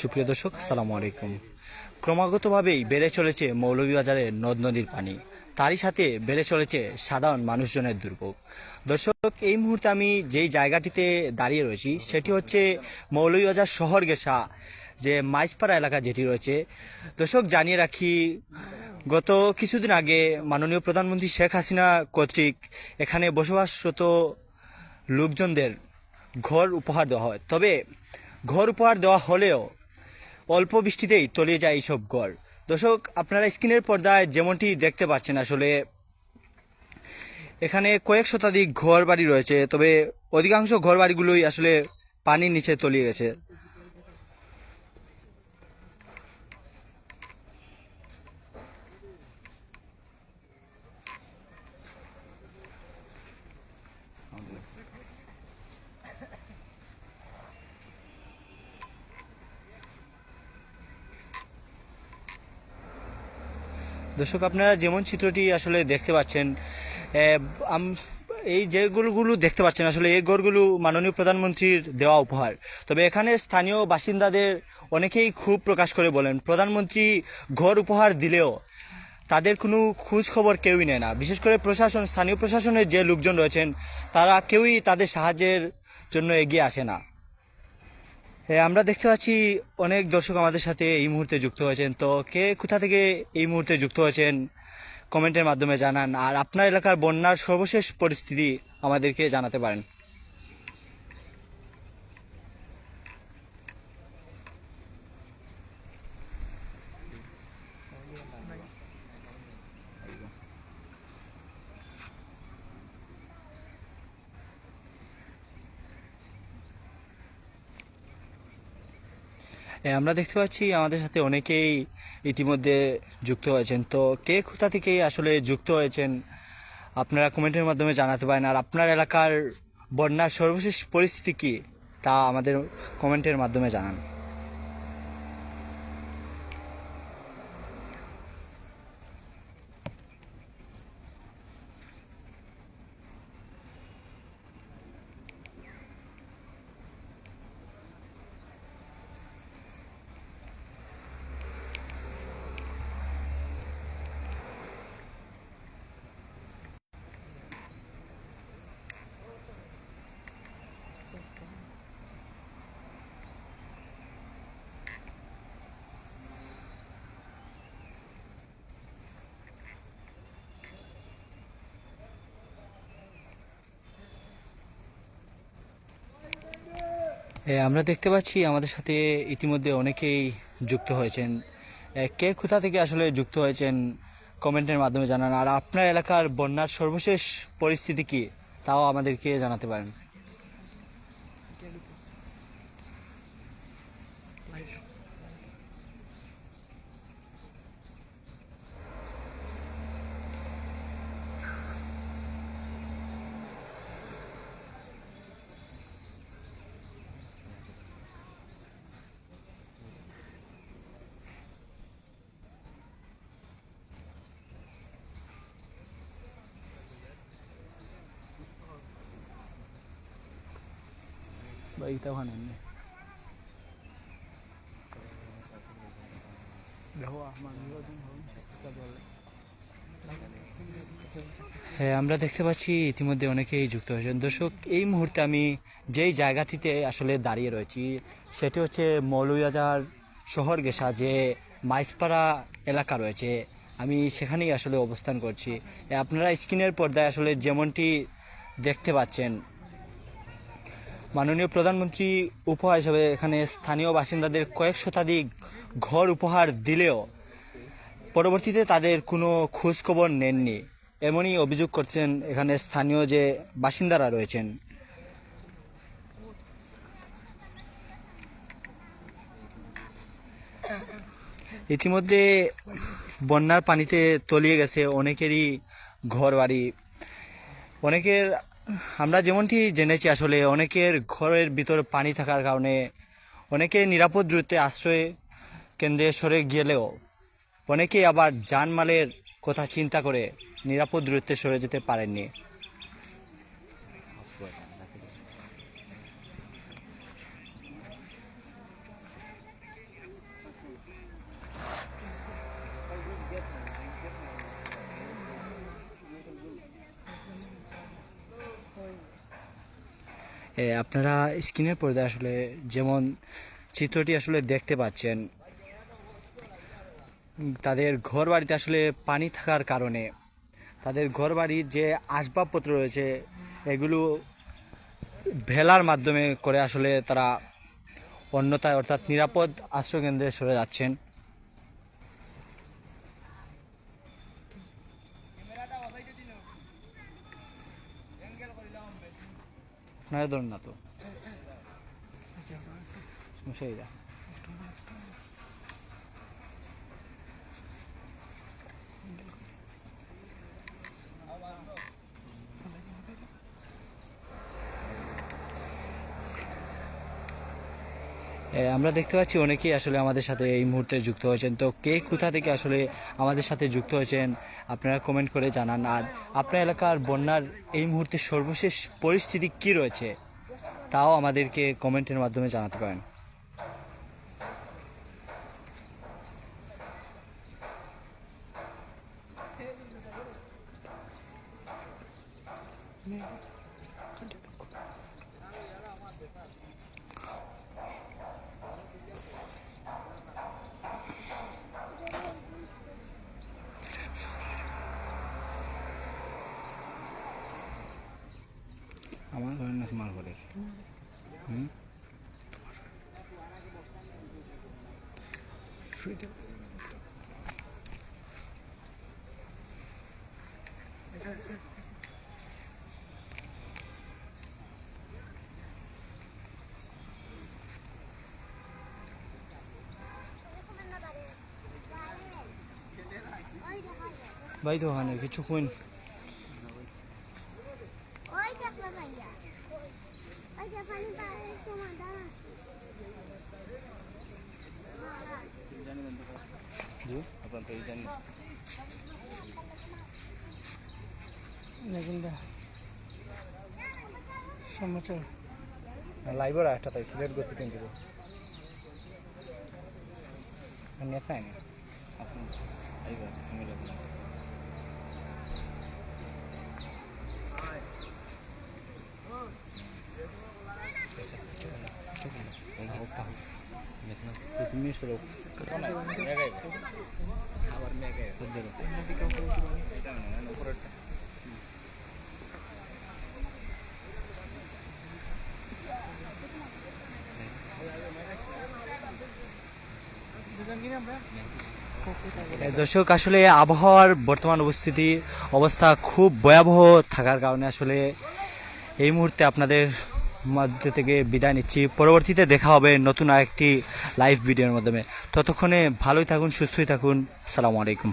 সুপ্রিয় দর্শক, আসসালামু আলাইকুম। ক্রমাগতভাবেই বেড়ে চলেছে মৌলভীবাজারের নদ নদীর পানি। তারই সাথে বেড়ে চলেছে সাধারণ মানুষজনের দুর্ভোগ। দর্শক, এই মুহূর্তে আমি যেই জায়গাটিতে দাঁড়িয়ে রয়েছি, সেটি হচ্ছে মৌলভীবাজার শহর গেসা যে মাইজপাড়া এলাকা যেটি রয়েছে। দর্শক, জানিয়ে রাখি, গত কিছুদিন আগে মাননীয় প্রধানমন্ত্রী শেখ হাসিনা কর্তৃক এখানে বসবাসরত লোকজনদের ঘর উপহার দেওয়া হয়। তবে ঘর উপহার দেওয়া হলেও অল্প বৃষ্টিতেই তলিয়ে যায় এইসব ঘর। দর্শক, আপনারা স্ক্রিনের পর্দায় যেমনটি দেখতে পাচ্ছেন, আসলে এখানে কয়েক শতাধিক ঘর বাড়ি রয়েছে, তবে অধিকাংশ ঘর বাড়িগুলোই আসলে পানির নিচে তলিয়ে গেছে। দর্শক, আপনারা যেমন চিত্রটি আসলে দেখতে পাচ্ছেন এই যে গরুগুলো দেখতে পাচ্ছেন, আসলে এই গরুগুলো মাননীয় প্রধানমন্ত্রীর দেওয়া উপহার। তবে এখানে স্থানীয় বাসিন্দাদের অনেকেই খুব প্রকাশ করে বলেন, প্রধানমন্ত্রী ঘর উপহার দিলেও তাদের কোনো খোঁজ খবর কেউই নেয় না। বিশেষ করে প্রশাসন, স্থানীয় প্রশাসনের যে লোকজন রয়েছেন, তারা কেউই তাদের সাহায্যের জন্য এগিয়ে আসে না। হ্যাঁ আমরা দেখতে পাচ্ছি অনেক দর্শক আমাদের সাথে এই মুহূর্তে যুক্ত হয়েছেন। তো কে কোথা থেকে এই মুহূর্তে যুক্ত হয়েছেন কমেন্টের মাধ্যমে জানান। আর আপনার এলাকার বন্যার সর্বশেষ পরিস্থিতি আমাদেরকে জানাতে পারেন হ্যাঁ, আমরা দেখতে পাচ্ছি আমাদের সাথে অনেকেই ইতিমধ্যে যুক্ত হয়েছেন। তো কে কোথা থেকে আসলে যুক্ত হয়েছেন, আপনারা কমেন্টের মাধ্যমে জানাতে পারেন। আর আপনার এলাকার বন্যার সর্বশেষ পরিস্থিতি কী, তা আমাদের কমেন্টের মাধ্যমে জানান হ্যাঁ, আমরা দেখতে পাচ্ছি আমাদের সাথে ইতিমধ্যে অনেকেই যুক্ত হয়েছেন। কে কোথা থেকে আসলে যুক্ত হয়েছেন কমেন্টের মাধ্যমে জানান। আর আপনার এলাকার বন্যার সর্বশেষ পরিস্থিতি কি, তাও আমাদেরকে জানাতে পারেন। বাড়িতে ওখানে এমনি। হ্যাঁ আমরা দেখতে পাচ্ছি ইতিমধ্যে অনেকেই যুক্ত হয়েছেন। দর্শক, এই মুহূর্তে আমি যেই জায়গাটিতে আসলে দাঁড়িয়ে রয়েছি, সেটি হচ্ছে মৌলভীবাজার শহর গেসা যে মাইসপাড়া এলাকা রয়েছে। আমি সেখানেই আসলে অবস্থান করছি। আপনারা স্ক্রিনের পর্দায় আসলে যেমনটি দেখতে পাচ্ছেন মাননীয় প্রধানমন্ত্রী উপহার হিসাবে এখানে স্থানীয় বাসিন্দাদের কয়েক শতাধিক ঘর উপহার দিলেও পরবর্তীতে তাদের কোনো খোঁজখবর নেননি। এমনই অভিযোগ করছেন এখানে স্থানীয় যে বাসিন্দারা রয়েছেন। ইতিমধ্যে বন্যার পানিতে তলিয়ে গেছে অনেকেরই ঘর বাড়ি অনেকের আমরা যেমনটি জেনেছি, আসলে অনেকের ঘরের ভিতর পানি থাকার কারণে অনেকে নিরাপদ দূরত্বে আশ্রয় কেন্দ্রে সরে গেলেও অনেকেই আবার জানমালের কথা চিন্তা করে নিরাপদ দূরত্বে সরে যেতে পারেননি। আপনারা স্ক্রিনের পর্দায় আসলে যেমন চিত্রটি আসলে দেখতে পাচ্ছেন, তাদের ঘর বাড়িতে আসলে পানি থাকার কারণে তাদের ঘর বাড়ির যে আসবাবপত্র রয়েছে, এগুলো ভেলার মাধ্যমে করে আসলে তারা অন্যতায় অর্থাৎ নিরাপদ আশ্রয়কেন্দ্রে সরে যাচ্ছেন। আপনারা ধরুন না তো। সেইটা আমরা দেখতে পাচ্ছি অনেকেই আসলে আমাদের সাথে এই মুহূর্তে যুক্ত হয়েছেন। তো কে কোথা থেকে আসলে আমাদের সাথে যুক্ত হয়েছেন, আপনারা কমেন্ট করে জানান। আর আপনার এলাকার বন্যার এই মুহূর্তে সর্বশেষ পরিস্থিতি কি রয়েছে, তাও আমাদেরকে কমেন্টের মাধ্যমে জানাতে পারেন। আমার ঘরে হুম ভাই তো ওখানে কিছু কোন ওই দেখো ভাইয়া ওই যে পানি পাড়ের সময় দাঁড়া জি আপনার তো জানি সমাচার লাইভর একটা তাই সিলেক্ট করতে দিব নেট নাই আসুন। আইবা সময় লাগবে না উপরেরটা দর্শক, আসলে আবহাওয়ার বর্তমান উপস্থিতি অবস্থা খুব ভয়াবহ থাকার কারণে আসলে এই মুহূর্তে আপনাদের মধ্যে থেকে বিদায় নিচ্ছি। পরবর্তীতে দেখা হবে নতুন আরেকটি লাইভ ভিডিওর মাধ্যমে। ততক্ষণে ভালোই থাকুন, সুস্থই থাকুন। আসসালামু আলাইকুম।